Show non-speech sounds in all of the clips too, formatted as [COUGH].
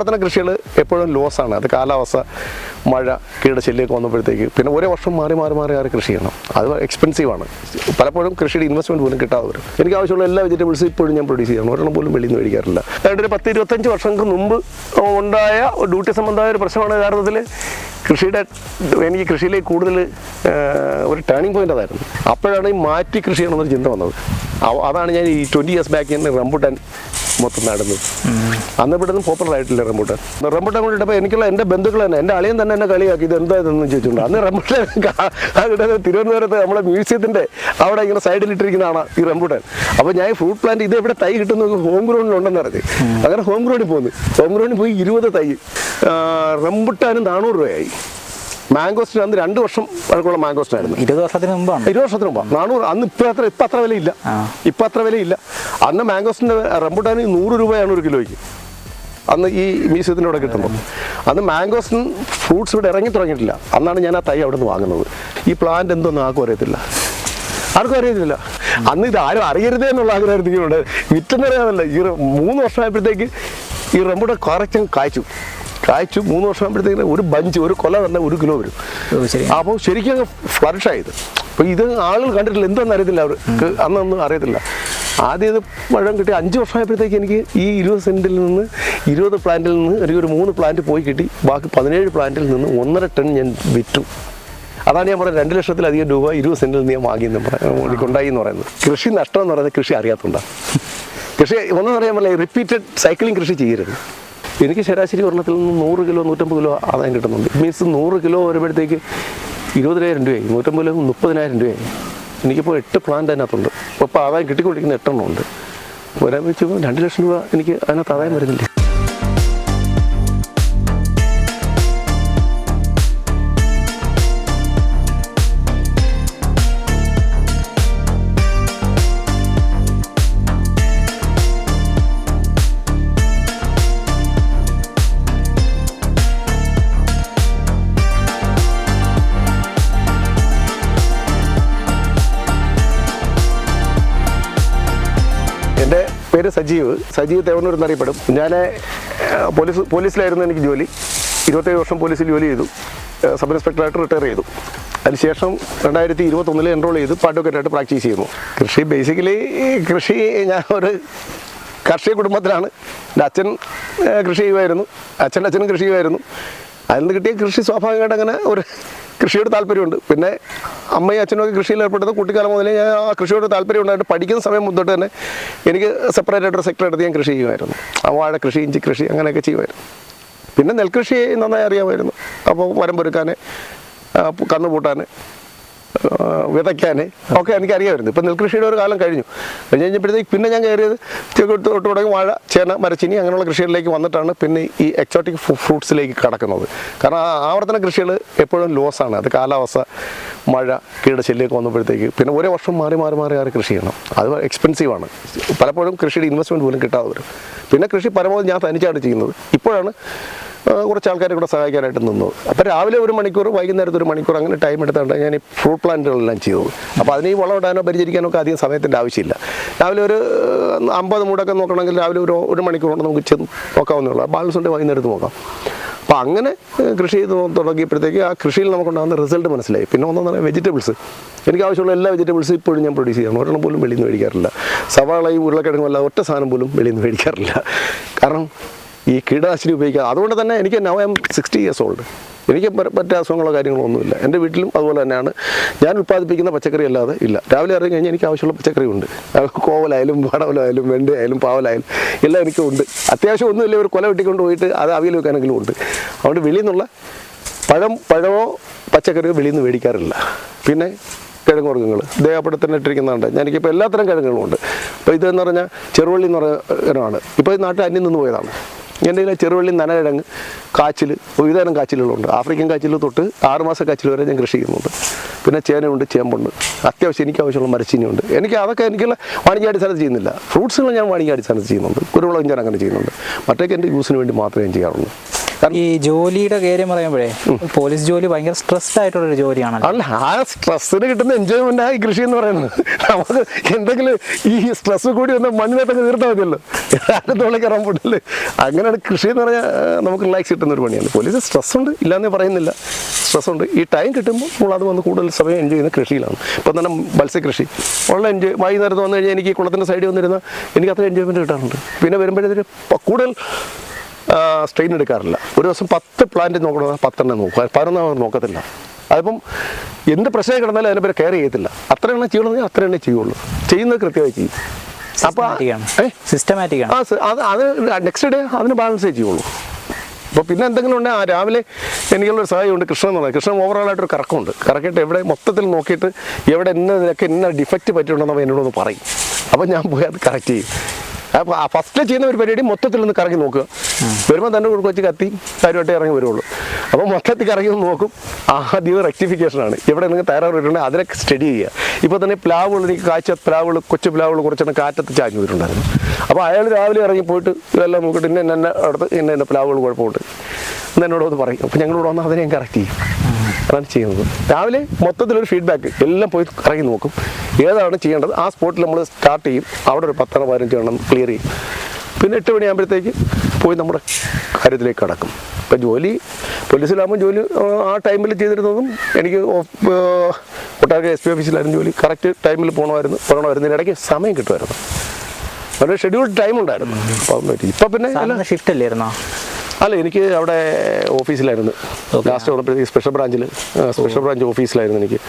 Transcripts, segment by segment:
ആവർത്തന കൃഷികൾ എപ്പോഴും ലോസാണ്. അത് കാലാവസ്ഥ മഴ കീടശല്യമൊക്കെ വന്നപ്പോഴത്തേക്ക്. പിന്നെ ഓരോ വർഷം മാറി മാറി മാറി മാറി കൃഷി ചെയ്യണം. അത് എക്സ്പെൻസീവാണ് പലപ്പോഴും കൃഷിയുടെ ഇൻവെസ്റ്റ്മെന്റ് പോലും കിട്ടാതെ വരും എനിക്ക് ആവശ്യമുള്ള എല്ലാ വെജിറ്റബിൾസും ഇപ്പോഴും ഞാൻ പ്രൊഡ്യൂസ് ചെയ്യണം ഒരെണ്ണം പോലും വെളിയിൽ നിന്ന് മേടിക്കാറില്ല. ഏതാണ്ട് ഒരു പത്ത് ഇരുപത്തഞ്ച് വർഷങ്ങൾക്ക് മുമ്പ് ഉണ്ടായ ഡ്യൂട്ടി സംബന്ധമായ ഒരു പ്രശ്നമാണ് യഥാർത്ഥത്തിൽ കൃഷിയുടെ എനിക്ക് കൃഷിയിലേക്ക് കൂടുതൽ ഒരു ടേണിംഗ് പോയിന്റ് അതായിരുന്നു. അപ്പോഴാണ് ഈ മാറ്റി കൃഷി ചെയ്യണമെന്നൊരു ചിന്ത വന്നത്. അതാണ് ഞാൻ ഈ ട്വന്റി ഇയേഴ്സ് ബാക്ക് ഞാൻ റംബുട്ടാൻ മൊത്തം നടന്നത്. അന്ന് ഇവിടെ നിന്ന് പോപ്പുലർ ആയിട്ടില്ല റംബുട്ടാൻ? റംബുട്ടാൻ കൊണ്ടിട്ടപ്പോൾ എനിക്കുള്ള എന്റെ ബന്ധുക്കൾ തന്നെ എന്റെ അളിയൻ തന്നെ എന്നെ കളിയാക്കി ഇത് എന്താ ഇതെന്ന് ചോദിച്ചിട്ടുണ്ട്? അന്ന് റംബുട്ടാൻ [LAUGHS] അവിടെ തിരുവനന്തപുരത്ത് നമ്മുടെ മ്യൂസിയത്തിന്റെ അവിടെ ഇങ്ങനെ സൈഡിൽ ഇട്ടിരിക്കുന്നതാണ് ഈ റംബുട്ടാൻ. അപ്പോൾ ഞാൻ ഫ്രൂട്ട് പ്ലാന്റ് ഇത് എവിടെ തൈ കിട്ടുന്നത് ഹോം ഗ്രൗണ്ടിലുണ്ടെന്ന് അറിഞ്ഞു. അങ്ങനെ ഹോം ഗ്രൗണ്ടിൽ പോകുന്നു ഹോം ഗ്രൗണ്ടിൽ പോയി ഇരുപത് തൈ. റംബുട്ടാനും നാനൂറ് രൂപയായി. മാംഗോസ്റ്റിന് അന്ന് രണ്ട് വർഷം വഴക്കുള്ള മാംഗോസ്റ്റിനായിരുന്നു ഇരുപത് വർഷത്തിന് മുമ്പാണ്. ഇരുപത് വർഷത്തിന് മുമ്പ്. നാനൂറ് അന്ന് ഇപ്പം അത്ര ഇപ്പം അത്ര വിലയില്ല. ഇപ്പം അത്ര വിലയില്ല. അന്ന് മാംഗോസ്റ്റിന്റെ റംബുട്ടാന് നൂറ് രൂപയാണ് ഒരു കിലോയ്ക്ക്. അന്ന് ഈ മ്യൂസിയത്തിന്റെ അവിടെ കിട്ടുമ്പോൾ. അന്ന് മാംഗോസ് ഫ്രൂട്ട്സ് ഇവിടെ ഇറങ്ങി തുടങ്ങിയിട്ടില്ല. അന്നാണ് ഞാൻ ആ തൈ അവിടെ നിന്ന് വാങ്ങുന്നത്. ഈ പ്ലാന്റ് എന്തൊന്നും ആർക്കും അറിയത്തില്ല. ആർക്കും അറിയത്തില്ല. അന്ന് ഇത് ആരും അറിയരുതേ എന്നുള്ള ആഗ്രഹമായിരുന്നു ഇവിടെ വിറ്റെന്നറിയാമല്ല ഈ മൂന്ന് വർഷമായപ്പോഴത്തേക്ക് ഈ റംബുട്ടാൻ കറക്റ്റ് കായ്ച്ചു. കായ്ച്ചു മൂന്ന് വർഷം ആകുമ്പോഴത്തേക്കും ഒരു ബഞ്ച് ഒരു കൊല തന്നെ ഒരു കിലോ വരും. അപ്പോൾ ശരിക്കും അങ്ങ് ഫ്ലറിഷ് ആയത് അപ്പോൾ ഇത് ആളുകൾ കണ്ടിട്ടില്ല. എന്താണെന്ന് അറിയത്തില്ല അവർക്ക് അന്നൊന്നും അറിയത്തില്ല. ആദ്യം ഇത് പഴം കിട്ടി. അഞ്ച് വർഷം വർഷമായപ്പോഴത്തേക്ക് എനിക്ക് ഈ ഇരുപത് സെന്റിൽ നിന്ന് ഇരുപത് പ്ലാന്റിൽ നിന്ന് എനിക്ക് ഒരു മൂന്ന് പ്ലാന്റ് പോയി കിട്ടി. ബാക്കി പതിനേഴ് പ്ലാന്റിൽ നിന്ന് ഒന്നര ടൺ ഞാൻ വിറ്റു. അതാണ് ഞാൻ പറയുന്നത് രണ്ട് ലക്ഷത്തിലധികം രൂപ ഇരുപത് സെന്റിൽ നിന്ന് ഞാൻ വാങ്ങിയെന്ന് എനിക്കുണ്ടായി എന്ന് പറയുന്നത്. കൃഷി നഷ്ടം എന്ന് പറയുന്നത് കൃഷി അറിയാത്തതുകൊണ്ടാണ്. കൃഷി ഒന്നും പറയാൻ പറ്റില്ല. റിപ്പീറ്റഡ് സൈക്ലിംഗ് കൃഷി ചെയ്യരുത്. എനിക്ക് ശരാശരി ഒരെണ്ണത്തിൽ നിന്ന് നൂറ് കിലോ നൂറ്റമ്പത് കിലോ ആദായം കിട്ടുന്നുണ്ട്. മീൻസ് നൂറ് കിലോ വരുമ്പോഴത്തേക്ക് ഇരുപതിനായിരം രൂപയായി. നൂറ്റമ്പത് കിലോ മുപ്പതിനായിരം രൂപയായി. എനിക്കിപ്പോൾ എട്ട് പ്ലാന്റ് അതിനകത്തുണ്ട്. അപ്പോൾ ആദായം കിട്ടിക്കൊണ്ടിരിക്കുന്ന എട്ടെണ്ണം ഉണ്ട്. വരാൻ വെച്ച് രണ്ട് ലക്ഷം രൂപ എനിക്ക് അതിനകത്ത് ആദായം വരുന്നില്ല. പേര് സജീവ്. സജീവ് തേവന്നൂർ എന്നറിയപ്പെടും. ഞാൻ പോലീസ് പോലീസിലായിരുന്നു എനിക്ക് ജോലി. ഇരുപത്തേഴ് വർഷം പോലീസിൽ ജോലി ചെയ്തു. സബ് ഇൻസ്പെക്ടറായിട്ട് റിട്ടയർ ചെയ്തു. അതിനുശേഷം രണ്ടായിരത്തി ഇരുപത്തൊന്നിൽ എൻറോൾ ചെയ്ത് അഡ്വക്കേറ്റായിട്ട് പ്രാക്ടീസ് ചെയ്യുന്നു. കൃഷി ബേസിക്കലി കൃഷി ഞാൻ ഒരു കർഷക കുടുംബത്തിലാണ്. എന്റെ അച്ഛൻ കൃഷി ചെയ്യുമായിരുന്നു. അച്ഛന്റെ അച്ഛനും കൃഷി ചെയ്യുമായിരുന്നു. അതിൽ നിന്ന് കിട്ടിയ കൃഷി സ്വാഭാവികമായിട്ട് അങ്ങനെ ഒരു കൃഷിയോട് താല്പര്യമുണ്ട്. പിന്നെ അമ്മയും അച്ഛനും ഒക്കെ കൃഷിയിൽ ഏർപ്പെട്ടത് കുട്ടിക്കാലം മുതലേ ഞാൻ ആ കൃഷിയോട് താല്പര്യം ഉണ്ടായിട്ട് പഠിക്കുന്ന സമയം മുതൽ തന്നെ എനിക്ക് സെപ്പറേറ്റ് ആയിട്ടൊരു സെക്ടർ എടുത്ത് ഞാൻ കൃഷി ചെയ്യുമായിരുന്നു. ആ വാഴ കൃഷി ഇഞ്ചി കൃഷി അങ്ങനെയൊക്കെ ചെയ്യുമായിരുന്നു. പിന്നെ നെൽകൃഷി നന്നായി അറിയാമായിരുന്നു. അപ്പോൾ മരം പൊരുക്കാൻ കന്ന് പൂട്ടാൻ ആ, വിതയ്ക്കാൻ ഒക്കെ എനിക്ക് അറിയാമായിരുന്നു ഇപ്പം നെൽകൃഷിയുടെ ഒരു കാലം കഴിഞ്ഞു. കഴിഞ്ഞ് കഴിഞ്ഞപ്പോഴത്തേക്ക് പിന്നെ ഞാൻ കയറിയത് തൊട്ട് തുടങ്ങി വാഴ ചേന മരച്ചിനി അങ്ങനെയുള്ള കൃഷികളിലേക്ക് വന്നിട്ടാണ് പിന്നെ ഈ എക്സോട്ടിക് ഫ്രൂട്ട്സിലേക്ക് കടക്കുന്നത്. കാരണം ആ ആവർത്തന കൃഷികൾ എപ്പോഴും ലോസാണ് അത് കാലാവസ്ഥ മഴ കീടശല്യമൊക്കെ വന്നപ്പോഴത്തേക്ക് പിന്നെ ഓരോ വർഷം മാറി മാറി മാറി മാറി കൃഷി ചെയ്യണം. അത് എക്സ്പെൻസീവാണ് പലപ്പോഴും കൃഷിയുടെ ഇൻവെസ്റ്റ്മെന്റ് പോലും കിട്ടാതെ വരും. പിന്നെ കൃഷി പരമാവധി ഞാൻ തനിച്ചാണ് ചെയ്യുന്നത്. ഇപ്പോഴാണ് കുറച്ച് ആൾക്കാരെ കൂടെ സഹായിക്കാനായിട്ട് നിന്നു. അപ്പോൾ രാവിലെ ഒരു മണിക്കൂർ വൈകുന്നേരത്ത് ഒരു മണിക്കൂർ അങ്ങനെ ടൈം എടുത്താണ് ഞാൻ ഈ ഫ്രൂട്ട് പ്ലാന്റുകളെല്ലാം ചെയ്തത് അപ്പോൾ അതിന് ഈ വളം ഇടാനോ പരിചരിക്കാനോ ഒക്കെ അധികം സമയത്തിന്റെ ആവശ്യമില്ല. രാവിലെ ഒരു അമ്പത് മൂടൊക്കെ നോക്കണമെങ്കിൽ രാവിലെ ഒരു ഒരു മണിക്കൂർ നമുക്ക് ചെന്ന് നോക്കാവുന്നേ ഉള്ളൂ. ബാലൻസ് ഉണ്ട് വൈകുന്നേരത്ത് നോക്കാം. അപ്പോൾ അങ്ങനെ കൃഷി ചെയ്ത് തുടങ്ങിയപ്പോഴത്തേക്ക് ആ കൃഷിയിൽ നമുക്കുണ്ടാകുന്ന റിസൾട്ട് മനസ്സിലായി. പിന്നെ ഒന്നെന്ന് പറഞ്ഞാൽ വെജിറ്റബിൾസ് എനിക്ക് ആവശ്യമുള്ള എല്ലാ വെജിറ്റബിൾസും ഇപ്പോഴും ഞാൻ പ്രൊഡ്യൂസ് ചെയ്യണം ഒരെണ്ണം പോലും വെളിയിൽ നിന്ന് മേടിക്കാറില്ല. സവാളയും ഉരുളക്കിഴങ്ങും അല്ല ഒറ്റ സാധനം പോലും വെളിയിൽ നിന്ന് മേടിക്കാറില്ല. കാരണം ഈ കീടനാശിനി ഉപയോഗിക്കുക അതുകൊണ്ട് തന്നെ എനിക്ക് now am sixty years old എനിക്ക് മ- അസുഖങ്ങളോ കാര്യങ്ങളോ ഒന്നുമില്ല. എന്റെ വീട്ടിലും അതുപോലെ തന്നെയാണ്. ഞാൻ ഉൽപ്പാദിപ്പിക്കുന്ന പച്ചക്കറി അല്ലാതെ ഇല്ല. രാവിലെ ഇറങ്ങി കഴിഞ്ഞാൽ എനിക്ക് ആവശ്യമുള്ള പച്ചക്കറി ഉണ്ട്. കോവലായാലും വടവലായാലും വെണ്ടയായാലും പാവലായാലും എല്ലാം എനിക്കും ഉണ്ട്. അത്യാവശ്യം ഒന്നുമില്ല. ഒരു കൊല വെട്ടിക്കൊണ്ട് പോയിട്ട് അത് അവിയൽ വെക്കാനെങ്കിലും ഉണ്ട്. അതുകൊണ്ട് വെളിയിൽ നിന്നുള്ള പഴം പഴമോ പച്ചക്കറിയോ വെളിയിൽ നിന്ന് മേടിക്കാറില്ല. പിന്നെ കിഴങ്ങുവർഗങ്ങൾ ദേഹപ്പെടുത്തന്നെ ഇട്ടിരിക്കുന്നതുണ്ട്. ഞാൻ എനിക്കിപ്പോൾ എല്ലാത്തരം കിഴങ്ങുകളും ഉണ്ട്. അപ്പോൾ ഇതെന്ന് പറഞ്ഞാൽ ചെറുവള്ളി എന്ന് പറയുന്ന ഇനമാണ്. ഇപ്പോൾ ഈ നാട്ടിൽ അന്യം നിന്ന് പോയതാണ്. എന്റെ കയ്യിൽ ചെറുവള്ളി നനകിഴങ്ങ് കാച്ചിൽ വിവിധതരം കാച്ചിലുകളുണ്ട്. ആഫ്രിക്കൻ കാച്ചിൽ തൊട്ട് ആറുമാസ കാച്ചിൽ വരെ ഞാൻ കൃഷി ചെയ്യുന്നുണ്ട്. പിന്നെ ചേനയുണ്ട് ചേമ്പുണ്ട്. അത്യാവശ്യം എനിക്ക് ആവശ്യമുള്ള മരച്ചീനിയുണ്ട്. എനിക്ക് അതൊക്കെ എനിക്കുള്ള വാണിജ്യാടിസ്ഥാനത്ത് ചെയ്യുന്നില്ല. ഫ്രൂട്ട്സുകൾ ഞാൻ വാണിജ്യാടിസ്ഥാനത്ത് ചെയ്യുന്നുണ്ട്. കുരുമുളക് ഞാൻ അങ്ങനെ ചെയ്യുന്നുണ്ട്. മറ്റൊക്കെ എന്റെ യൂസിന് വേണ്ടി മാത്രമേ ഞാൻ ചെയ്യാറുള്ളൂ. ഈ ജോലിയുടെ കാര്യം പറയുമ്പോഴേ പോലീസ് ജോലി ഭയങ്കര സ്ട്രെസ്ഡ് ആയിട്ടുള്ള ഒരു ജോലിയാണ് അല്ല ആ സ്ട്രെസ്സിന് കിട്ടുന്ന എൻജോയ്മെന്റ് ആ കൃഷി എന്ന് പറയുന്നത്. നമുക്ക് എന്തെങ്കിലും ഈ സ്ട്രെസ് കൂടി ഒന്ന് മണ്ണിനകത്തൊക്കെ തീർത്താൽ മതിയല്ലോ. ആരത്തോളം കയറാൻ പോട്ടില്ലേ അങ്ങനെയാണ് കൃഷി എന്ന് പറഞ്ഞാൽ നമുക്ക് റിലാക്സ് കിട്ടുന്ന ഒരു പണിയാണ്. പോലീസ് സ്ട്രെസ് ഉണ്ട് ഇല്ലാന്നേ പറയുന്നില്ല. സ്ട്രെസ് ഉണ്ട്. ഈ ടൈം കിട്ടുമ്പോൾ നമ്മൾ അത് വന്ന് കൂടുതൽ സമയം എൻജോയ് ചെയ്യുന്ന കൃഷിയിലാണ്. ഇപ്പം തന്നെ മത്സ്യകൃഷി ഉള്ള എൻജോയ് വൈകുന്നേരത്ത് വന്നു കഴിഞ്ഞാൽ എനിക്ക് കുളത്തിന്റെ സൈഡിൽ വന്നിരുന്ന എനിക്ക് അത്ര എൻജോയ്മെന്റ് കിട്ടാറുണ്ട്. പിന്നെ വരുമ്പോഴത്തേക്ക് കൂടുതൽ സ്ട്രെയിൻ എടുക്കാറില്ല. ഒരു ദിവസം പത്ത് പ്ലാന്റ് നോക്കണോ? പത്തെണ്ണം നോക്കുക പതിനൊന്നാമത് നോക്കത്തില്ല. അതിപ്പം എന്ത് പ്രശ്നം കിടന്നാലും അതിനെ പേര് കെയർ ചെയ്യത്തില്ല. അത്ര എണ്ണം ചെയ്യണമെങ്കിൽ അത്ര എണ്ണം ചെയ്യുള്ളൂ. ചെയ്യുന്നത് കൃത്യമായി ചെയ്യും. അപ്പോൾ സിസ്റ്റമാറ്റിക് ആ അത് അത് നെക്സ്റ്റ് ഡേ അതിന് ബാലൻസേ ചെയ്യുള്ളൂ. അപ്പോൾ പിന്നെ എന്തെങ്കിലും ഉണ്ടെങ്കിൽ ആ രാവിലെ എനിക്കുള്ളൊരു സഹായമുണ്ട്. കൃഷ്ണൻ എന്നുള്ളത് കൃഷ്ണൻ ഓവറോളായിട്ടൊരു കറക്കമുണ്ട്. കറക്കിയിട്ട് എവിടെ മൊത്തത്തിൽ നോക്കിയിട്ട് എവിടെ എന്നൊക്കെ എന്നാ ഇന്ന ഡിഫക്റ്റ് പറ്റിയിട്ടുണ്ടെന്ന് അവൻ എന്നോടൊന്ന് പറയും. അപ്പോൾ ഞാൻ പോയി അത് കറക്റ്റ് ചെയ്യും. അപ്പോൾ ആ ഫസ്റ്റ് ചെയ്യുന്ന ഒരു പരിപാടി മൊത്തത്തിൽ ഒന്ന് കറങ്ങി നോക്കുക വരുമ്പോൾ തന്നെ ഒരു കൊച്ചു കത്തി കാര്യമായിട്ട് ഇറങ്ങി വരുള്ളൂ. അപ്പോൾ മൊത്തത്തിൽ കറങ്ങി ഒന്ന് നോക്കും. ആദ്യം റെക്ടിഫിക്കേഷനാണ് ഇവിടെ നിങ്ങൾക്ക് തയ്യാറ് വരുന്നുണ്ടെങ്കിൽ അതിനൊക്കെ സ്റ്റഡി ചെയ്യുക. ഇപ്പോൾ തന്നെ പ്ലാവുകൾ എനിക്ക് കാഴ്ച പ്ലാവുകൾ കൊച്ചു പ്ലാവുകൾ കുറച്ചെണ്ണം കാറ്റത്ത് ചാഞ്ഞു വരുന്നുണ്ടായിരുന്നു. അപ്പോൾ അയാൾ രാവിലെ ഇറങ്ങി പോയിട്ട് ഇതെല്ലാം നോക്കിയിട്ട് ഇന്ന എന്നെ ഇന്ന അടുത്ത് ഇന്ന എന്റെ പ്ലാവുകൾ കുഴപ്പമുണ്ട്. എന്ന് എന്നോട് ഒന്ന് പറയും. അപ്പോൾ ഞങ്ങളോട് വന്നാൽ അതിനെ ഞാൻ കറക്റ്റ് ചെയ്യും. അതാണ് ചെയ്യുന്നത്. രാവിലെ മൊത്തത്തിലൊരു ഫീഡ്ബാക്ക് എല്ലാം പോയി ഇറങ്ങി നോക്കും. ഏതാണ് ചെയ്യേണ്ടത്? ആ സ്പോട്ടിൽ നമ്മൾ സ്റ്റാർട്ട് ചെയ്യും. അവിടെ ഒരു പത്തെണ്ണം പതിനഞ്ച് എണ്ണം ക്ലിയർ ചെയ്യും. പിന്നെ എട്ട് മണിയാകുമ്പോഴത്തേക്ക് പോയി നമ്മുടെ കാര്യത്തിലേക്ക് കടക്കും. ഇപ്പം ജോലി പോലീസിലാകുമ്പോൾ ജോലി ആ, ടൈമിൽ ചെയ്തിരുന്നതും എനിക്ക് ഒട്ടാകെ എസ് പി ഓഫീസിലായിരുന്നു ജോലി. കറക്റ്റ് ടൈമിൽ പോകണമായിരുന്നു പോകണമായിരുന്നു ഇതിനിടയ്ക്ക് സമയം കിട്ടുമായിരുന്നു. ഒരു ഷെഡ്യൂൾഡ് ടൈം ഉണ്ടായിരുന്നു. അപ്പം ഇപ്പം പിന്നെ ഷിഫ്റ്റ് അല്ലായിരുന്നോ അല്ല എനിക്ക് അവിടെ ഓഫീസിലായിരുന്നു. ലാസ്റ്റ് വന്നപ്പോഴത്തേക്ക് സ്പെഷ്യൽ ബ്രാഞ്ചിൽ സ്പെഷ്യൽ ബ്രാഞ്ച് ഓഫീസിലായിരുന്നു എനിക്ക്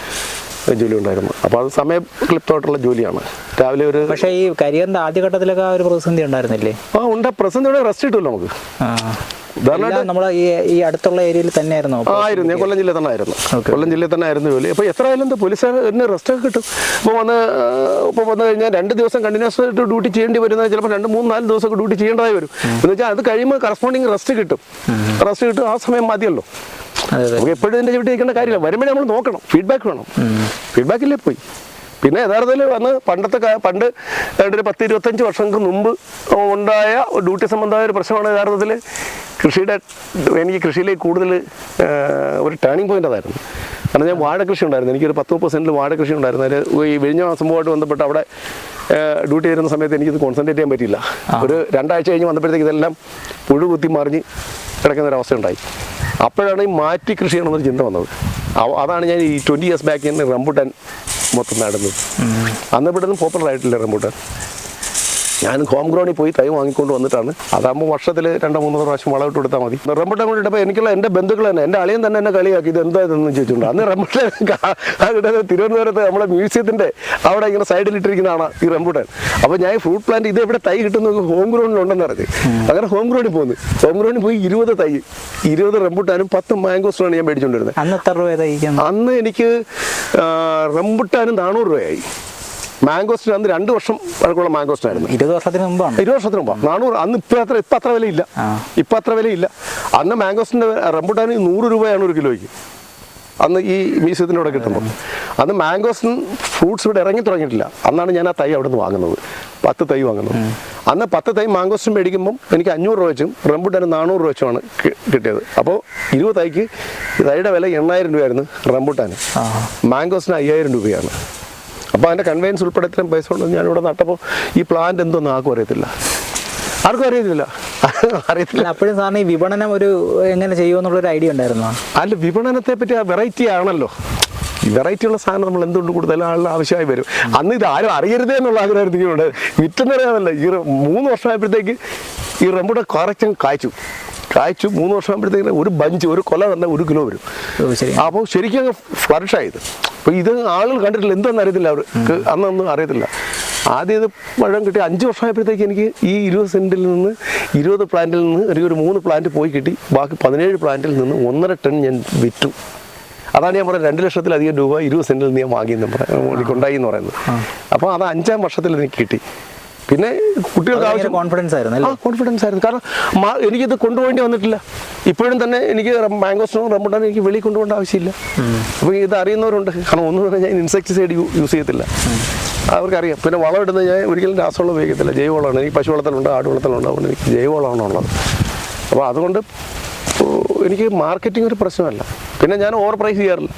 ജോലി ഉണ്ടായിരുന്നു അപ്പോൾ അത് സമയം ക്ലിപ്തമായിട്ടുള്ള ജോലിയാണ്. രാവിലെ ഒരു പക്ഷേ ഈ കരിയറിന്റെ ആദ്യഘട്ടത്തിലൊക്കെ ഒരു പ്രതിസന്ധി ഉണ്ടായിരുന്നില്ലേ? ആ ഉണ്ട്. പ്രതിസന്ധി റെസ്റ്റ് കിട്ടുമല്ലോ നമുക്ക്. നമ്മളെ ഈ അടുത്തുള്ള ഏരിയയിൽ തന്നെയായിരുന്നു. ആയിരുന്നു. ഞാൻ കൊല്ലം ജില്ലയിൽ തന്നെ ആയിരുന്നു. കൊല്ലം ജില്ലയിൽ തന്നെ ആയിരുന്നു ജോലി. അപ്പോൾ എത്ര ആയാലും എന്താ പോലീസുകാരന് റെസ്റ്റ് ഒക്കെ കിട്ടും. ഇപ്പോൾ വന്ന് ഇപ്പോൾ വന്നു കഴിഞ്ഞാൽ രണ്ട് ദിവസം കണ്ടിന്യൂസ് ആയിട്ട് ഡ്യൂട്ടി ചെയ്യേണ്ടി വരുന്നത് ചിലപ്പോൾ രണ്ട് മൂന്ന് നാല് ദിവസമൊക്കെ ഡ്യൂട്ടി ചെയ്യേണ്ടതായി വരും. എന്ന് വെച്ചാൽ അത് കഴിയുമ്പോൾ കറസ്പോണ്ടിങ് റെസ്റ്റ് കിട്ടും. റെസ്റ്റ് കിട്ടും. ആ സമയം മതിയല്ലോ. നമുക്ക് എപ്പോഴും ഇതിന്റെ ചവിട്ടി നിൽക്കേണ്ട കാര്യമില്ല. വരുമ്പോഴേ നമ്മൾ നോക്കണം. ഫീഡ്ബാക്ക് വേണം. ഫീഡ്ബാക്കില്ലേ പോയി. പിന്നെ യഥാർത്ഥത്തിൽ വന്ന് പണ്ടത്തെ പണ്ട് ഒരു പത്ത് ഇരുപത്തഞ്ച് വർഷങ്ങൾക്ക് മുമ്പ് ഉണ്ടായ ഡ്യൂട്ടി സംബന്ധമായ ഒരു പ്രശ്നമാണ് യഥാർത്ഥത്തിൽ കൃഷിയുടെ എനിക്ക് കൃഷിയിലേക്ക് കൂടുതൽ ഒരു ടേണിംഗ് പോയിന്റ് അതായിരുന്നു. കാരണം ഞാൻ വാഴ കൃഷി ഉണ്ടായിരുന്നു. എനിക്കൊരു പത്ത് മുപ്പത് സെന്റിൽ വാഴ കൃഷി ഉണ്ടായിരുന്നു. അതിൽ ഈ വിഴിഞ്ഞ സംഭവമായിട്ട് ബന്ധപ്പെട്ട് അവിടെ ഡ്യൂട്ടി ചെയ്യുന്ന സമയത്ത് എനിക്കിത് കോൺസെൻട്രേറ്റ് ചെയ്യാൻ പറ്റില്ല ഒരു രണ്ടാഴ്ച കഴിഞ്ഞ് വന്നപ്പോഴത്തേക്ക് ഇതെല്ലാം പുഴു കുത്തി മറിഞ്ഞ് കിടക്കുന്ന ഒരു അവസ്ഥ ഉണ്ടായി അപ്പോഴാണ് ഈ മാറ്റി കൃഷി ചെയ്യണമെന്നൊരു ചിന്ത വന്നത്. അതാണ് ഞാൻ ഈ ട്വന്റി ഇയേഴ്സ് ബാക്ക് തന്നെ റംബുട്ടാൻ മൊത്തം നടുന്നത്. അന്ന് ഇവിടെ നിന്ന് പോപ്പുലർ ആയിട്ടില്ല റംബുട്ടാൻ. ഞാൻ ഹോം ഗ്രൗണ്ടിൽ പോയി തൈ വാങ്ങിക്കൊണ്ട് വന്നിട്ടാണ്. അതാകുമ്പോൾ വർഷത്തിൽ രണ്ടോ മൂന്നോ പ്രാവശ്യം വളമിട്ട് കൊടുത്താൽ മതി. റംബുട്ടാൻ കൊണ്ടിട്ടപ്പോൾ എനിക്കുള്ള എന്റെ ബന്ധുക്കൾ തന്നെ എന്റെ അളിയൻ തന്നെ എന്നെ കളിയാക്കി ഇത് എന്താ ഇതെന്ന് ചോദിച്ചിട്ടുണ്ട്. അന്ന് റംബുട്ടാൻ തിരുവനന്തപുരത്ത് നമ്മുടെ മ്യൂസിയത്തിന്റെ അവിടെ ഇങ്ങനെ സൈഡിൽ ഇട്ടിരിക്കുന്നതാണ് ഈ റംബുട്ടാൻ അപ്പോൾ ഞാൻ ഫ്രൂട്ട് പ്ലാന്റ് ഇത് എവിടെ തൈ കിട്ടുന്നത് ഹോം ഗ്രൗണ്ടിലുണ്ടെന്ന് അറിഞ്ഞു. അങ്ങനെ ഹോം ഗ്രൗണ്ടിൽ പോകുന്നു ഹോം ഗ്രൗണ്ടിൽ പോയി ഇരുപത് തൈ ഇരുപത് റംബുട്ടാനും പത്ത് മാംഗോസ്റ്റുമാണ് ഞാൻ മേടിച്ചുകൊണ്ടിരുന്നത് അന്ന് എത്ര രൂപ അന്ന് എനിക്ക് റംബുട്ടാനും നാനൂറ് രൂപയായി. മാംഗോസ്റ്റിന് അന്ന് രണ്ട് വർഷം വഴക്കുള്ള മാംഗോസ്റ്റിനായിരുന്നു ഇരുപത് വർഷത്തിന് മുമ്പാണ്. ഇരുപത് വർഷത്തിന് മുമ്പ്. നാനൂറ് അന്ന് ഇപ്പം അത്ര ഇപ്പം അത്ര വിലയില്ല. ഇല്ല ഇപ്പം അത്ര വിലയില്ല. അന്ന് മാംഗോസ്റ്റിന്റെ റംബുട്ടാന് നൂറ് രൂപയാണ് ഒരു കിലോയ്ക്ക്. അന്ന് ഈ മ്യൂസിയത്തിന്റെ അവിടെ കിട്ടുമ്പോൾ. അന്ന് മാംഗോസിൻ ഫ്രൂട്ട്സ് ഇവിടെ ഇറങ്ങി തുടങ്ങിയിട്ടില്ല. അന്നാണ് ഞാൻ ആ തൈ അവിടെ നിന്ന് വാങ്ങുന്നത്. പത്ത് തൈ വാങ്ങുന്നത്. അന്ന് പത്ത് തൈ മാംഗോസ്റ്റിൻ മേടിക്കുമ്പം എനിക്ക് അഞ്ഞൂറ് രൂപ വെച്ചും റംബുട്ടാന് നാനൂറ് രൂപ വെച്ചുമാണ് കിട്ടിയത്. അപ്പോൾ ഇരുപത് തൈക്ക് തൈയുടെ വില എണ്ണായിരം രൂപയായിരുന്നു റംബുട്ടാന്. മാംഗോസിന് അയ്യായിരം രൂപയാണ്. അപ്പോൾ അതിന്റെ കൺവെയൻസ് ഉൾപ്പെടെ ഇത്രയും പൈസ കൊണ്ട് ഞാനിവിടെ നട്ടപ്പോൾ ഈ പ്ലാന്റ് എന്തോന്ന് ആർക്കും അറിയത്തില്ല. ആർക്കും അറിയത്തില്ല. അറിയത്തില്ല അപ്പോഴും സാറിന് ഈ വിപണനം ഒരു എങ്ങനെ ചെയ്യുമെന്നുള്ളൊരു ഐഡിയ ഉണ്ടായിരുന്നോ? അല്ല വിപണനത്തെ പറ്റി ആ വെറൈറ്റി ആണല്ലോ. വെറൈറ്റി ഉള്ള സാധനം നമ്മൾ എന്തുകൊണ്ട് കൂടുതൽ ആളുകൾ ആവശ്യമായി വരും? അന്ന് ഇത് ആരും അറിയരുതേ എന്നുള്ള ആഗ്രഹത്തിനുണ്ട് വിറ്റെന്നറിയാമല്ല ഈ മൂന്ന് വർഷമായപ്പോഴത്തേക്ക് ഈ റംബുടെ കുറച്ചും കായ്ച്ചു. കായ്ച്ചു മൂന്ന് വർഷമാകുമ്പോഴത്തേക്ക് ഒരു ബഞ്ച് ഒരു കൊല തന്നെ ഒരു കിലോ വരും. അപ്പോൾ ശരിക്കും അങ്ങ് ഫ്ലറിഷ് ആയത്. അപ്പോൾ ഇത് ആളുകൾ കണ്ടിട്ടില്ല. എന്താണെന്ന് അറിയത്തില്ല അവർക്ക് അന്നൊന്നും അറിയത്തില്ല. ആദ്യം ഇത് പഴം കിട്ടി. അഞ്ച് വർഷമായപ്പോഴത്തേക്ക് എനിക്ക് ഈ ഇരുപത് സെന്റിൽ നിന്ന് ഇരുപത് പ്ലാന്റിൽ നിന്ന് ഒരു ഒരു മൂന്ന് പ്ലാന്റ് പോയി കിട്ടി. ബാക്കി പതിനേഴ് പ്ലാന്റിൽ നിന്ന് ഒന്നര ടൺ ഞാൻ വിറ്റു. അതാണ് ഞാൻ പറയുന്നത് രണ്ട് ലക്ഷത്തിലധികം രൂപ ഇരുപത് സെന്റിൽ നിന്ന് ഞാൻ വാങ്ങിയെന്ന് പറയാം എനിക്കുണ്ടായി എന്ന് പറയുന്നത്. അപ്പോൾ അത് അഞ്ചാം വർഷത്തിൽ എനിക്ക് കിട്ടി. പിന്നെ കുട്ടികൾക്ക് ആവശ്യം കോൺഫിഡൻസ് ആയിരുന്നു ആ കോൺഫിഡൻസ് ആയിരുന്നു. കാരണം എനിക്കിത് കൊണ്ടുപോകേണ്ടി വന്നിട്ടില്ല. ഇപ്പോഴും തന്നെ എനിക്ക് മാംഗോസ്റ്റിനും റംബുട്ടാനും എനിക്ക് വെളിയിൽ കൊണ്ടുപോകേണ്ട ആവശ്യമില്ല. അപ്പോൾ ഇത് അറിയുന്നവരുണ്ട്. കാരണം ഒന്നും പറഞ്ഞാൽ ഞാൻ ഇൻസെക്ടിസൈഡ് യൂസ് ചെയ്യത്തില്ല. അവർക്കറിയാം. പിന്നെ വളം ഇടുന്നത് ഞാൻ ഒരിക്കലും രാസവളം ഉപയോഗിക്കത്തില്ല. ജൈവവളമാണ്. എനിക്ക് പശു വളർത്തലുണ്ട് ആട് വളർത്തലുണ്ട് അതുകൊണ്ട് എനിക്ക് ജൈവവളമാണ് ഉള്ളത്. അപ്പോൾ അതുകൊണ്ട് എനിക്ക് മാർക്കറ്റിംഗ് ഒരു പ്രശ്നമല്ല. പിന്നെ ഞാൻ ഓവർ പ്രൈസ് ചെയ്യാറില്ല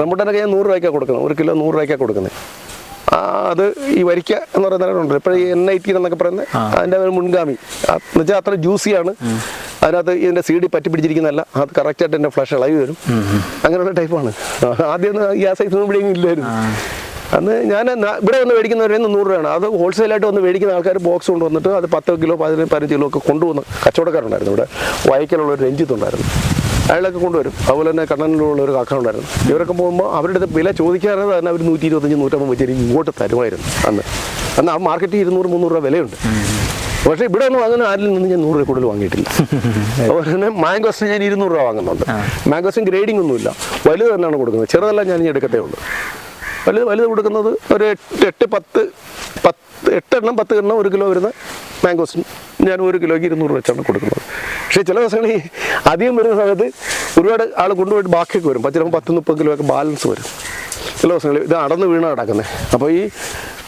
റംബുട്ടാനൊക്കെ ഞാൻ നൂറ് രൂപയ്ക്കാണ് കൊടുക്കുന്നത്. ഒരു കിലോ നൂറ് രൂപയ്ക്കാണ് കൊടുക്കുന്നത്. അത് ഈ വരിക്ക എന്ന് പറയുന്നവരുണ്ട് ഇപ്പോൾ ഈ എൻ ഐ ടി എന്നൊക്കെ പറയുന്നത് അതിന്റെ ഒരു മുൻഗാമി. എന്ന് വെച്ചാൽ അത്ര ജ്യൂസിയാണ്. അതിനകത്ത് ഇതിന്റെ സി ഡി പറ്റി പിടിച്ചിരിക്കുന്നതല്ല. അത് കറക്റ്റായിട്ട് എന്റെ ഫ്ലഷ് ഇളകി വരും. അങ്ങനെയുള്ള ടൈപ്പാണ് ആദ്യം ഈ ആ സൈസ് ഇവിടെ ഇല്ലായിരുന്നു. അന്ന് ഞാൻ ഇവിടെ വന്ന് മേടിക്കുന്നവരെ നൂറ് രൂപയാണ്. അത് ഹോൾസെയിലായിട്ട് വന്ന് മേടിക്കുന്ന ആൾക്കാർ ബോക്സ് കൊണ്ടുവന്നിട്ട് അത് പത്ത് കിലോ പതിനഞ്ച് പതിനഞ്ച് കിലോ ഒക്കെ കൊണ്ടുവന്ന് കച്ചവടക്കാരുണ്ടായിരുന്നു ഇവിടെ. വൈക്കലുള്ള ഒരു രഞ്ജിത്തുണ്ടായിരുന്നു അയാളൊക്കെ കൊണ്ടുവരും. അതുപോലെ തന്നെ കണ്ണനിലുള്ള ഒരു കാക്ക ഉണ്ടായിരുന്നു. ഇവരൊക്കെ പോകുമ്പോൾ അവരുടെ അടുത്ത് വില ചോദിക്കാതെ തന്നെ അവർ നൂറ്റി ഇരുപത്തഞ്ച് നൂറ്റമ്പത് വെച്ച് എനിക്ക് ഇങ്ങോട്ട് തരുമായിരുന്നു അന്ന്. അന്ന് ആ മാർക്കറ്റിൽ ഇരുന്നൂറ് മുന്നൂറ് രൂപ വിലയുണ്ട്. പക്ഷേ ഇവിടെ ഒന്നും അങ്ങനെ ആരിൽ നിന്ന് ഞാൻ നൂറ് രൂപ കൂടുതൽ വാങ്ങിയിട്ടില്ല. [LAUGHS] അതുപോലെ തന്നെ മാംഗോസ് ഞാൻ ഇരുന്നൂറ് രൂപ വാങ്ങുന്നുണ്ട്. മാംഗോസിൻ ഗ്രേഡിംഗ് ഒന്നുമില്ല. വലുത് തന്നെയാണ് കൊടുക്കുന്നത്. ചെറുതെല്ലാം ഞാൻ ഇനി എടുക്കത്തേ ഉള്ളൂ. വലുത് വലുത് കൊടുക്കുന്നത് ഒരു എട്ട് എട്ട് പത്ത് പത്ത് എട്ടെണ്ണം പത്ത് എണ്ണം ഒരു കിലോ വരുന്ന മാംഗോസിന് ഞാൻ ഒരു കിലോയ്ക്ക് ഇരുന്നൂറ് രൂപ വെച്ചാണ് കൊടുക്കുന്നത്. പക്ഷേ ചില ദിവസങ്ങളിൽ അധികം വരുന്ന സമയത്ത് ഒരുപാട് ആൾ കൊണ്ടുപോയിട്ട് ബാക്കിയൊക്കെ വരും. ചിലപ്പോൾ പത്ത് മുപ്പത് കിലോ ഒക്കെ ബാലൻസ് വരും. ചില ദിവസങ്ങളിൽ ഇത് അടന്ന് വീണ കിടക്കുന്നത് അപ്പോൾ ഈ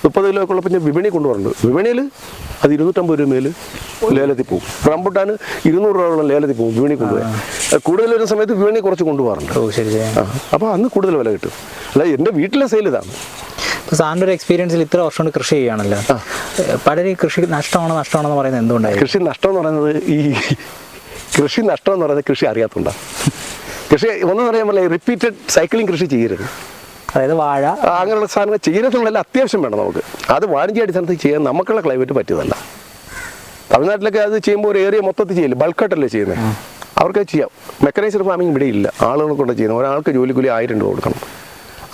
മുപ്പത് കിലോ ഒക്കെ ഉള്ളപ്പോൾ ഞാൻ വിപണി കൊണ്ടുവരുന്നുണ്ട്. വിപണിയിൽ അത് ഇരുന്നൂറ്റമ്പത് രൂപയിൽ ലേലത്തിൽ പോകും. റംബുട്ടാൻ ഇരുന്നൂറ് രൂപയോളം ലേലത്തിൽ പോകും വിപണി കൊണ്ടുപോയി കൂടുതൽ വരുന്ന സമയത്ത് വിപണി കുറച്ച് കൊണ്ടുപോകാറുണ്ട്. അപ്പോൾ അന്ന് കൂടുതൽ വില കിട്ടും. അല്ല എന്റെ വീട്ടിലെ സെയിൽ ഇതാണ്. ഇപ്പോൾ സാറിന്റെ ഒരു എക്സ്പീരിയൻസിൽ ഇത്ര വർഷം കൊണ്ട് കൃഷി ചെയ്യുകയാണല്ലോ. പലരും കൃഷി നഷ്ടമാണോ നഷ്ടമാണെന്ന് പറയുന്നത് എന്തുകൊണ്ടാണ് കൃഷി നഷ്ടം എന്ന് പറയുന്നത് ഈ കൃഷി നഷ്ടം എന്ന് പറയുന്നത് കൃഷി അറിയാത്തതുകൊണ്ടാണ് കൃഷി ഒന്നും പറയാൻ പറ്റില്ല റിപ്പീറ്റഡ് സൈക്ലിംഗ് കൃഷി ചെയ്യരുത്. അതായത് വാഴ. അങ്ങനെയുള്ള സാധനങ്ങൾ ചെയ്യുന്നതിനുള്ള അത്യാവശ്യം വേണം നമുക്ക്. അത് വാണിജ്യ അടിസ്ഥാനത്തിൽ ചെയ്യാൻ നമുക്കുള്ള ക്ലൈമറ്റ് പറ്റിയതല്ല. തമിഴ്നാട്ടിലൊക്കെ അത് ചെയ്യുമ്പോൾ ഒരു ഏരിയ മൊത്തത്തിൽ ചെയ്യില്ല? ബൾക്കായിട്ടല്ലേ ചെയ്യുന്നത് അവർക്ക് ചെയ്യാം. മെക്കനൈസ്ഡ് ഫാമിംഗ് ഇവിടെ ഇല്ല. ആളുകളെ കൊണ്ട് ചെയ്യുന്നത് ഒരാൾക്ക് ജോലിക്കൂലി ആയിരം രൂപ കൊടുക്കണം.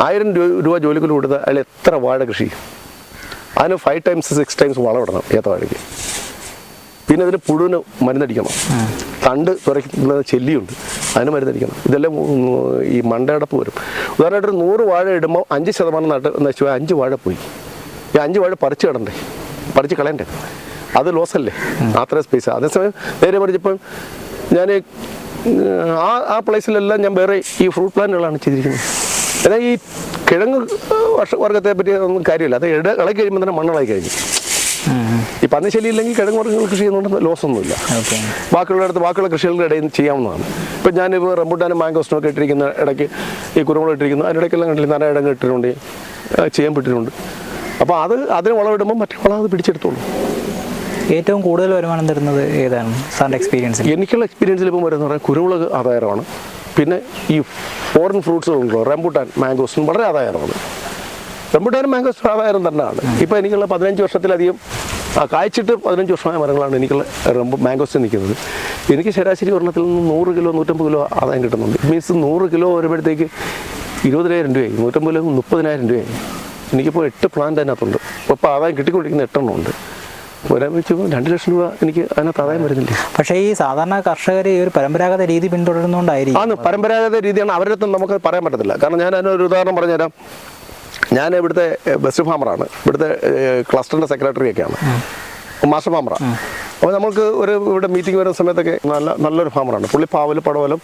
ആയിരം രൂപ ജോലിക്കൂലി കൊടുത്താൽ അയാൾ എത്ര വാഴ കൃഷി? അതിന് ഫൈവ് ടൈംസ് സിക്സ് ടൈംസ് വളമിടണം ഏത്തവാഴയ്ക്ക് പിന്നെ അതിന് പുഴുവിന് മരുന്നടിക്കണം. തണ്ട് തുറക്കുന്ന ചെല്ലിയുണ്ട്. അതിന് മരുന്നടിക്കണം. ഇതെല്ലാം ഈ മണ്ടയടപ്പ് വരും. ഉദാഹരണമായിട്ട് ഒരു നൂറ് വാഴ ഇടുമ്പോൾ അഞ്ച് ശതമാനം നട്ട് നശിച്ചു അഞ്ച് വാഴ പോയി. ഈ അഞ്ച് വാഴ പറിച്ച് കിടണ്ടേ പറിച്ച് കളയണ്ടേ? അത് ലോസ് അല്ലേ അത്ര സ്പേസ് അതേസമയം നേരെ മറിച്ചപ്പം ഞാൻ ആ ആ പ്ലേസിലെല്ലാം ഞാൻ വേറെ ഈ ഫ്രൂട്ട് പ്ലാന്റുകളാണ് ചെയ്തിരിക്കുന്നത്. എന്നാൽ ഈ കിഴങ്ങ് വർഷ വർഗത്തെ പറ്റി ഒന്നും കാര്യമില്ല. അത് ഇട ഇളക്കി കഴിയുമ്പോൾ തന്നെ മണ്ണളായി കഴിഞ്ഞു ഈ പന്നിശല്യം ഇല്ലെങ്കിൽ കിഴങ്ങ് വർഗങ്ങൾ കൃഷി ചെയ്യുന്നതുകൊണ്ട് ലോസ് ഒന്നുമില്ല ഓക്കെ. ബാക്കിയുള്ള അടുത്ത് ബാക്കിയുള്ള കൃഷികളുടെ ഇടയിൽ ചെയ്യാവുന്നതാണ്. ഇപ്പം ഞാനിപ്പോൾ റംബുട്ടാനും മാംഗോസ്റ്റും ഒക്കെ ഇട്ടിരിക്കുന്ന ഇടയ്ക്ക് ഈ കുരുമുളക് ഇട്ടിരിക്കുന്നു. അതിന്റെ ഇടയ്ക്കെല്ലാം കണ്ടില്ല ഇടങ്ങൾ ഇട്ടിട്ടുണ്ട്. ചെയ്യാൻ പറ്റിയിട്ടുണ്ട്. അപ്പോൾ അത് അതിന് വളമിടുമ്പോൾ മറ്റേ വളം അത് പിടിച്ചെടുത്തോളൂ. ഏറ്റവും കൂടുതൽ വരുമാനം തരുന്നത് ഏതാണ്? സാറിന്റെ എക്സ്പീരിയൻസ് എനിക്കുള്ള എക്സ്പീരിയൻസിൽ ഇപ്പം വരുന്ന പറഞ്ഞാൽ കുരുമുളക് ആദായകരമാണ് പിന്നെ ഈ ഫോറിൻ ഫ്രൂട്ട്സുകളുണ്ടല്ലോ റംബുട്ടാൻ മാംഗോസും വളരെ ആദായമാണ്. റംബുട്ടാനും മാംഗോസും ആദായം തന്നെയാണ്. ഇപ്പോൾ എനിക്കുള്ള പതിനഞ്ച് വർഷത്തിലധികം ആ, കായ്ച്ചിട്ട് പതിനഞ്ച് വർഷമായ മരങ്ങളാണ് എനിക്കുള്ള റംബു മാംഗോസ് നിൽക്കുന്നത്. എനിക്ക് ശരാശരി ഒരെണ്ണത്തിൽ നിന്ന് നൂറ് കിലോ നൂറ്റമ്പത് കിലോ ആദായം കിട്ടുന്നുണ്ട്. മീൻസ് നൂറ് കിലോ വരുമ്പോഴത്തേക്ക് ഇരുപതിനായിരം രൂപയായി നൂറ്റമ്പത് കിലോ മുപ്പതിനായിരം രൂപയായി. എനിക്കിപ്പോൾ എട്ട് പ്ലാന്റ് അതിനകത്തുണ്ട്. ഇപ്പോൾ ആദായം കിട്ടിക്കൊണ്ടിരിക്കുന്ന എട്ടെണ്ണം ഉണ്ട്. ഒരാൾ വെച്ച് രണ്ട് ലക്ഷം രൂപ എനിക്ക് അതിനകത്ത് ആദായം വരുന്നില്ല. പക്ഷേ ഈ സാധാരണ കർഷകർ ഈ ഒരു പരമ്പരാഗത രീതി പിന്തുടരുന്നതുകൊണ്ടായിരിക്കും ആണ് പരമ്പരാഗത രീതിയാണ്. അവരുടെ അടുത്ത് നമുക്ക് പറയാൻ പറ്റത്തില്ല. കാരണം ഞാൻ അതിനൊരു ഉദാഹരണം പറഞ്ഞുതരാം. ഞാൻ ഇവിടുത്തെ ബെസ്റ്റ് ഫാമറാണ് ഇവിടുത്തെ ക്ലസ്റ്ററിന്റെ സെക്രട്ടറി ഒക്കെയാണ്. മാസ്റ്റർ ഫാമറ അപ്പോൾ നമ്മൾക്ക് ഒരു ഇവിടെ മീറ്റിംഗ് വരുന്ന സമയത്തൊക്കെ നല്ല നല്ലൊരു ഫാമറാണ് പുള്ളി പാവൽ പടവലം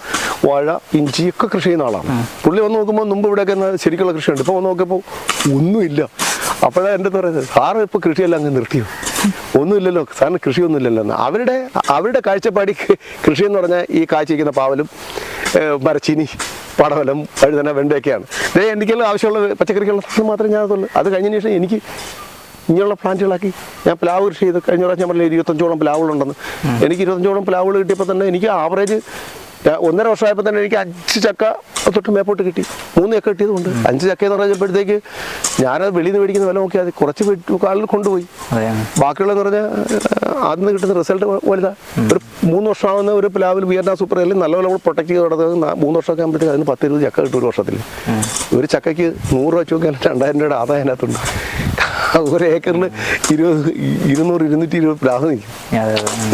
വാഴ ഇഞ്ചി ഒക്കെ കൃഷി ചെയ്യുന്ന ആളാണ്. പുള്ളി വന്ന് നോക്കുമ്പോൾ മുമ്പ് ഇവിടെയൊക്കെ ശരിക്കുള്ള കൃഷിയുണ്ട്. ഇപ്പോൾ വന്ന് നോക്കിയപ്പോൾ ഒന്നുമില്ല. അപ്പോഴാണ് എന്റെ പറയുന്നത് സാറ് ഇപ്പോൾ കൃഷിയെല്ലാം അങ്ങ് നിർത്തിയോ? ഒന്നുമില്ലല്ലോ സാറിന് കൃഷിയൊന്നുമില്ലല്ലോ എന്ന്. അവരുടെ അവരുടെ കാഴ്ചപ്പാടി കൃഷി എന്ന് പറഞ്ഞാൽ ഈ കാഴ്ചയ്ക്കുന്ന പാവലും മരച്ചീനി പടവലം വഴുതന വെണ്ടയൊക്കെയാണ്. ഇതേ എനിക്കുള്ള ആവശ്യമുള്ള പച്ചക്കറിക്കുള്ള സാധനം മാത്രമേ ഞാൻ അതുള്ളൂ അത് കഴിഞ്ഞതിന് ശേഷം എനിക്ക് ഇങ്ങനെയുള്ള പ്ലാന്റുകളാക്കി ഞാൻ പ്ലാവ് കൃഷി ചെയ്ത് കഴിഞ്ഞ പ്രാവശ്യം പറഞ്ഞില്ല ഇരുപത്തഞ്ചോളം പ്ലാവുകളുണ്ടെന്ന്. എനിക്ക് ഇരുപത്തഞ്ചോളം പ്ലാവുകൾ കിട്ടിയപ്പോൾ തന്നെ എനിക്ക് ആവറേജ് ഒന്നര വർഷമായപ്പോൾ തന്നെ എനിക്ക് അഞ്ച് ചക്ക തൊട്ട് മേപ്പോട്ട് കിട്ടി. മൂന്ന് ചക്ക കിട്ടിയതുകൊണ്ട്. അഞ്ച് ചക്ക എന്ന് പറഞ്ഞപ്പോഴത്തേക്ക് ഞാനത് വെളിയിൽ നിന്ന് മേടിക്കുന്ന വില നോക്കിയാൽ കുറച്ച് കാലിൽ കൊണ്ടുപോയി. ബാക്കിയുള്ളതെന്ന് പറഞ്ഞാൽ ആദ്യം നിന്ന് കിട്ടുന്ന റിസൾട്ട് വലുതാ. ഒരു മൂന്ന് വർഷമാകുന്ന ഒരു പ്ലാവിൽ വിയർന സൂപ്പർ അല്ലെങ്കിൽ നല്ലപോലെ നമ്മൾ പ്രൊട്ടക്ട് ചെയ്ത് മൂന്ന് മൂന്ന് വർഷമൊക്കെ ആകുമ്പോഴത്തേക്ക് അതിന് പത്ത് ഇരുപത് ചക്ക കിട്ടും ഒരു വർഷത്തിൽ. ഒരു ചക്കയ്ക്ക് നൂറ് രൂപ വെച്ച് നോക്കിയാൽ രണ്ടായിരം രൂപയുടെ ആദായം അതിനകത്തുണ്ട്. ഒരു ഏക്കറിന് ഇരുപത് ഇരുന്നൂറ് ഇരുന്നൂറ്റി ഇരുപത് പ്ലാവ് നിൽക്കും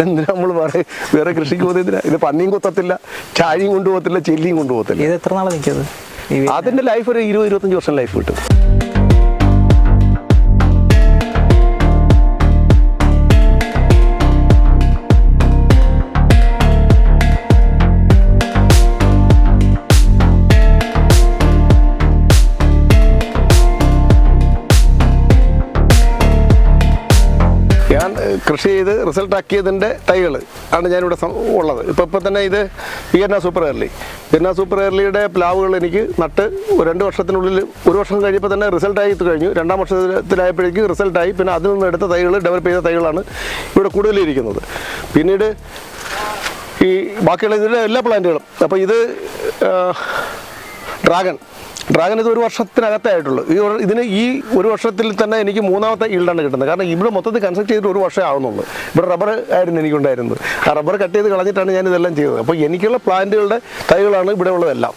എന്തിനാ നമ്മൾ വേറെ വേറെ കൃഷിക്ക് പോകുന്നതിനാ ഇത് പന്നിയും കൊത്തത്തില്ല ചാഴിയും കൊണ്ടുപോകത്തില്ല ചെല്ലിയും കൊണ്ടുപോകത്തില്ല. ഇത് എത്ര നാളെ നിൽക്കുന്നത് അതിന്റെ ലൈഫ് ഒരു ഇരുപത് ഇരുപത്തഞ്ച് വർഷം ലൈഫ് കിട്ടും. കൃഷി ചെയ്ത് റിസൾട്ട് ആക്കിയതിന്റെ തൈകൾ ആണ് ഞാനിവിടെ ഉള്ളത്. ഇപ്പോൾ ഇപ്പോൾ തന്നെ ഇത് Vienna super early Vienna super എയർലിയുടെ പ്ലാവുകൾ എനിക്ക് നട്ട് രണ്ട് വർഷത്തിനുള്ളിൽ ഒരു വർഷം കഴിഞ്ഞപ്പോൾ തന്നെ റിസൾട്ടായി കഴിഞ്ഞു. രണ്ടാം വർഷത്തിലായപ്പോഴേക്കും റിസൾട്ടായി പിന്നെ അതിൽ നിന്ന് എടുത്ത തൈകൾ ഡെവലപ്പ് ചെയ്ത തൈകളാണ് ഇവിടെ കൂടുതലിരിക്കുന്നത്. പിന്നീട് ഈ ബാക്കിയുള്ള ഇതിന്റെ എല്ലാ പ്ലാന്റുകളും അപ്പോൾ ഇത് ഡ്രാഗൺ ഡ്രാഗൺ ഇത് ഒരു വർഷത്തിനകത്തേ ആയിട്ടുള്ളൂ ഈ ഇതിന് ഈ ഒരു വർഷത്തിൽ തന്നെ എനിക്ക് മൂന്നാമത്തെ ഈൽഡാണ് കിട്ടുന്നത്. കാരണം ഇവിടെ മൊത്തത്തിൽ കൺസ്ട്രക്ട് ചെയ്തിട്ട് ഒരു വർഷമേ ആവുന്നുള്ളൂ. ഇവിടെ റബ്ബർ ആയിരുന്നു എനിക്കുണ്ടായിരുന്നത്. ആ റബ്ബർ കട്ട് ചെയ്ത് കളഞ്ഞിട്ടാണ് ഞാൻ ഇതെല്ലാം ചെയ്തത്. അപ്പോൾ എനിക്കുള്ള പ്ലാന്റുകളുടെ തൈകളാണ് ഇവിടെ ഉള്ളതെല്ലാം.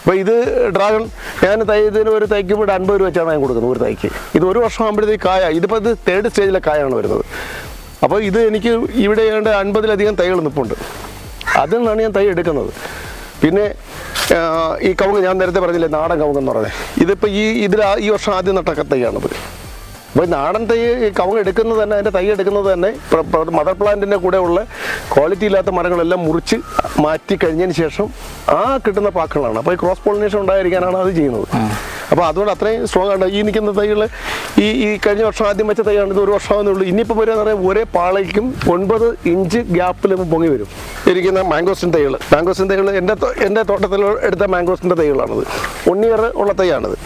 അപ്പോൾ ഇത് ഡ്രാഗൺ ഞാൻ തൈ ഇതിന് ഒരു തൈക്ക് ഇവിടെ അൻപത് രൂപ വെച്ചാണ് ഞാൻ കൊടുക്കുന്നത് ഒരു തൈക്ക്. ഇത് ഒരു വർഷം ആകുമ്പോഴത്തേക്ക് കായ ഇതിപ്പോൾ ഇത് തേർഡ് സ്റ്റേജിലെ കായാണ് വരുന്നത്. അപ്പോൾ ഇത് എനിക്ക് ഇവിടെ ഏതാണ്ട് അൻപതിലധികം തൈകൾ നിൽപ്പുണ്ട് അതിൽ നിന്നാണ് ഞാൻ തൈ എടുക്കുന്നത്. പിന്നെ ഈ കവുങ്ങ് ഞാൻ നേരത്തെ പറഞ്ഞില്ലേ നാടൻ കവുങ്ങ് എന്ന് പറഞ്ഞത് ഇതിപ്പോൾ ഈ ഇതിൽ ഈ വർഷം ആദ്യം നട്ട തൈയാണിത്. അപ്പോൾ നാടൻ തൈ കവുങ്ങ് എടുക്കുന്നത് തന്നെ അതിന്റെ തൈ എടുക്കുന്നത് തന്നെ മദർ പ്ലാന്റിന്റെ കൂടെ ഉള്ള ക്വാളിറ്റി ഇല്ലാത്ത മരങ്ങളെല്ലാം മുറിച്ച് മാറ്റി കഴിഞ്ഞതിന് ശേഷം ആ കിട്ടുന്ന പാക്കുകളാണ്. അപ്പോൾ ഈ ക്രോസ് പോളിനേഷൻ ഉണ്ടായിരിക്കാനാണ് അത് ചെയ്യുന്നത്. അപ്പോൾ അതുകൊണ്ട് അത്രയും സ്ട്രോങ് ആണ് ഈ നിൽക്കുന്ന തൈകൾ ഈ ഈ കഴിഞ്ഞ വർഷം ആദ്യം വെച്ച തൈയാണ് ഇത് ഒരു വർഷമാകുന്നേ ഉള്ളൂ ഇനിയിപ്പോൾ വരിക എന്ന് പറയാൻ ഒരേ പാളയ്ക്കും ഒൻപത് ഇഞ്ച് ഗ്യാപ്പിൽ പൊങ്ങി വരും. ഇരിക്കുന്ന മാംഗോസ്റ്റിൻ തൈകൾ മാംഗോസ്റ്റിൻ തൈകൾ എന്റെ എന്റെ തോട്ടത്തിൽ എടുത്ത മാംഗോസിന്റെ തൈകളാണിത്. വൺ ഇയർ ഉള്ള തൈയാണിത്.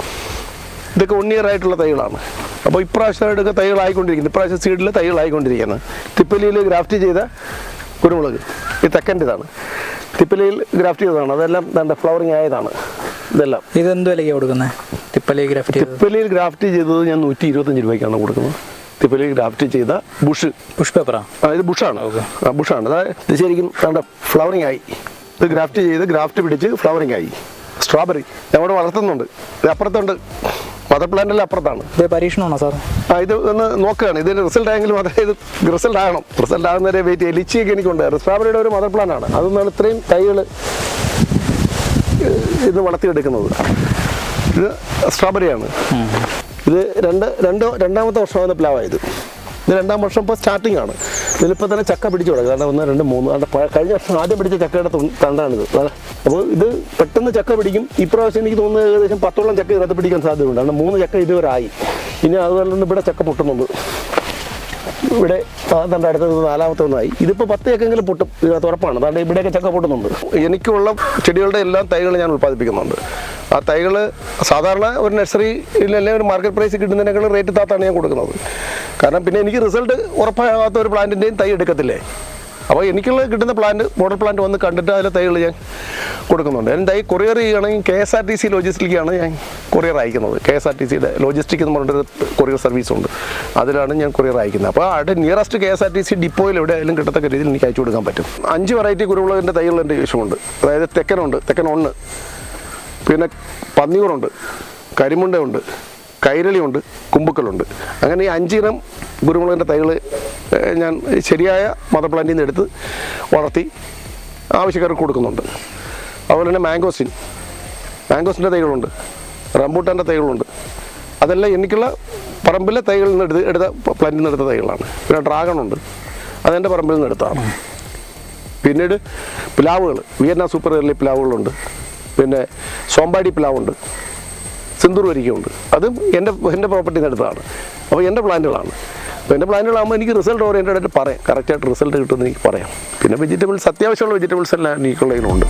ഇതൊക്കെ വൺ ഇയർ ആയിട്ടുള്ള തൈകളാണ്. അപ്പോൾ ഇപ്രാവശ്യം എടുക്കുക തൈകളായിക്കൊണ്ടിരിക്കുന്നത് ഇപ്രാവശ്യം സീഡിൽ തൈകളായിക്കൊണ്ടിരിക്കുന്നത് തിപ്പലിയിൽ ഗ്രാഫ്റ്റ് ചെയ്ത കുരുമുളക്. ഈ തെക്കന്റെ ഇതാണ് തിപ്പലിയിൽ ഗ്രാഫ്റ്റ് ചെയ്തതാണ്. അതെല്ലാം ഫ്ലവറിങ് ആയതാണ്. ഇതെല്ലാം. ഇതെന്ത് വിലയ്ക്ക് കൊടുക്കുന്നത് തിപ്പലിയിൽ ഗ്രാഫ്റ്റ് ചെയ്തത്? ഞാൻ നൂറ്റി ഇരുപത്തഞ്ച് രൂപയ്ക്കാണ് കൊടുക്കുന്നത്. തിപ്പലിയിൽ ഗ്രാഫ്റ്റ് ചെയ്ത ബുഷ്. ബുഷ് പേപ്പറാ? അതായത് ബുഷാണ്. ബുഷാണ്. അതായത് ശരിക്കും നമ്മുടെ ഫ്ലവറിങ് ആയി. ഇത് ഗ്രാഫ്റ്റ് ചെയ്ത് ഗ്രാഫ്റ്റ് പിടിച്ച് ഫ്ലവറിങ് ആയി. സ്ട്രോബെറി ഞങ്ങളുടെ വളർത്തുന്നുണ്ട്. ഇത് അപ്പുറത്തുണ്ട്. മദർ പ്ലാന്റിൽ അപ്പുറത്താണ്. ഇത് പരീക്ഷണമാണോ സാർ ആ ഇത് ഒന്ന് നോക്കുകയാണ്. ഇതിന് റിസൾട്ട് ആയെങ്കിലും മാത്രമേ ഇത് റിസൾട്ട് ആകണം. റിസൾട്ട് ആകുന്നവരെ വെയിറ്റ് ചെയ്യുക. ലിച്ചിയൊക്കെ എനിക്കുണ്ട് സ്ട്രോബെറിയുടെ ഒരു മദർ പ്ലാന്റ് ആണ്. അതൊന്നാണ് ഇത്രയും തൈകൾ ഇത് വളർത്തിയെടുക്കുന്നത്. ഇത് സ്ട്രോബെറിയാണ്. ഇത് രണ്ട് രണ്ട് രണ്ടാമത്തെ വർഷമാകുന്ന പ്ലാവായത് ഇത് രണ്ടാം വർഷം ഇപ്പോൾ സ്റ്റാർട്ടിംഗ് ആണ്. ഇതിലിപ്പോൾ തന്നെ ചക്ക പിടിച്ചു തുടങ്ങി. കാരണം ഒന്ന് രണ്ട് മൂന്ന് അത് കഴിഞ്ഞ വർഷം ആദ്യം പിടിച്ച ചക്കയുടെ തണ്ടാണിത്. അപ്പോൾ ഇത് പെട്ടെന്ന് ചക്ക പിടിക്കും. ഇപ്രാവശ്യം എനിക്ക് തോന്നുന്നത് ഏകദേശം പത്തോളം ചക്ക ഇതിനകത്ത് പിടിക്കാൻ സാധ്യതയുണ്ട്. കാരണം മൂന്ന് ചക്ക ഇതുവരെ ആയി. ഇനി അതുപോലെ ഇവിടെ ചക്ക പൊട്ടുന്നുണ്ട്. ഇവിടെ തന്റെ അടുത്തത് നാലാമത്തെ ഒന്നായി. ഇതിപ്പോൾ പത്ത് ഏക്കെങ്കിലും പൊട്ടും. ഇതിനകത്ത് ഉറപ്പാണ് അതാണ്ട് ഇവിടെയൊക്കെ ചക്ക പൊട്ടുന്നുണ്ട്. എനിക്കുള്ള ചെടികളുടെ എല്ലാം തൈകൾ ഞാൻ ഉൽപ്പാദിപ്പിക്കുന്നുണ്ട്. ആ തൈകൾ സാധാരണ ഒരു നഴ്സറിയിൽ അല്ലെങ്കിൽ ഒരു മാർക്കറ്റ് പ്രൈസ് കിട്ടുന്നതിനേക്കാൾ റേറ്റ് താത്താണ് ഞാൻ കൊടുക്കുന്നത്. കാരണം പിന്നെ എനിക്ക് റിസൾട്ട് ഉറപ്പാകാത്ത ഒരു പ്ലാന്റിന്റെയും തൈ എടുക്കത്തില്ലേ? അപ്പോൾ എനിക്കുള്ള കിട്ടുന്ന പ്ലാന്റ് മോഡൽ പ്ലാന്റ് വന്ന് കണ്ടിട്ട് അതിലെ തൈകൾ ഞാൻ കൊടുക്കുന്നുണ്ട്. എന്റെ ഈ കൊറിയർ ചെയ്യുകയാണെങ്കിൽ K S R T C ലോജിസ്റ്റിക്കാണ് ഞാൻ കൊറിയർ അയക്കുന്നത്. കെ എസ് ആർ ടി സിയുടെ ലോജിസ്റ്റിക് എന്ന് പറഞ്ഞൊരു കൊറിയർ സർവീസ് ഉണ്ട്. അതിലാണ് ഞാൻ കൊറിയർ അയക്കുന്നത്. അപ്പോൾ അവിടെ nearest K S R T C ഡിപ്പോയിൽ എവിടെയായാലും കിട്ടത്തക്ക രീതിയിൽ എനിക്ക് അയച്ചു കൊടുക്കാൻ പറ്റും. അഞ്ച് വെറൈറ്റി കുരുമുളകിന്റെ തൈകൾ എന്റെ ആവശ്യമുണ്ട് അതായത് തെക്കനുണ്ട്. തെക്കൻ ഒന്ന്. പിന്നെ പന്നിയൂറുണ്ട് കരിമുണ്ടയുണ്ട്. കൈരളിയുണ്ട്. കുമ്പുക്കലുണ്ട്. അങ്ങനെ ഈ അഞ്ചിനം കുരുമുളകിന്റെ തൈകൾ ഞാൻ ശരിയായ മദർ പ്ലാന്റിൽ നിന്ന് എടുത്ത് വളർത്തി ആവശ്യക്കാർക്ക് കൊടുക്കുന്നുണ്ട്. അതുപോലെ തന്നെ മാംഗോസിൻ. മാംഗോസിന്റെ തൈകളുണ്ട്. റംബൂട്ടാന്റെ തൈകളുണ്ട്. അതെല്ലാം എനിക്കുള്ള പറമ്പിലെ തൈകളിൽ നിന്ന് എടുത്ത് എടുത്ത പ്ലാന്റിൽ നിന്ന് എടുത്ത തൈകളാണ്. പിന്നെ ഡ്രാഗൺ ഉണ്ട്. അതെന്റെ പറമ്പിൽ നിന്ന് എടുത്താണ് പിന്നീട് പ്ലാവുകൾ. വിയന്ന സൂപ്പർ എർലി പ്ലാവുകളുണ്ട്. പിന്നെ സോമ്പാടി പ്ലാവുണ്ട്. സിന്ദൂർ വരിക്കുണ്ട് അതും എന്റെ എന്റെ പ്രോപ്പർട്ടിയിൽ നിന്ന് എടുത്തതാണ്. അപ്പോൾ എന്റെ പ്ലാന്റുകളാണ്. അപ്പോൾ എന്റെ പ്ലാന്റുകളാകുമ്പോൾ എനിക്ക് റിസൾട്ട് ഓറിയന്റഡ് ആയിട്ട് പറയാം. കറക്റ്റായിട്ട് റിസൾട്ട് കിട്ടുമെന്ന് എനിക്ക് പറയാം. പിന്നെ വെജിറ്റബിൾസ് അത്യാവശ്യമുള്ള വെജിറ്റബിൾസ് എല്ലാം എനിക്കുള്ളതിലുണ്ട്.